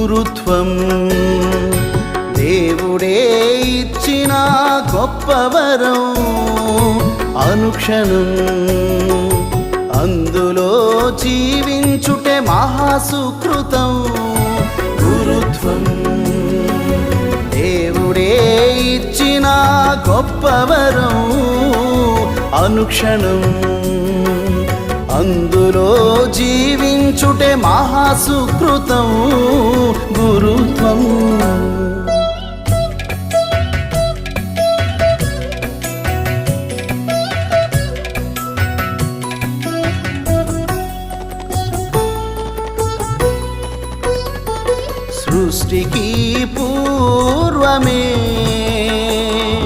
గురుత్వం. దేవుడే ఇచ్చిన గొప్పవరం అనుక్షణం. అందులో జీవించుటే మహాసుకృతం గురుత్వం. దేవుడే ఇచ్చిన గొప్పవరం అనుక్షణం. అందులో జీవించుటే మహాసుకృతం సృష్టికి పూర్వమే.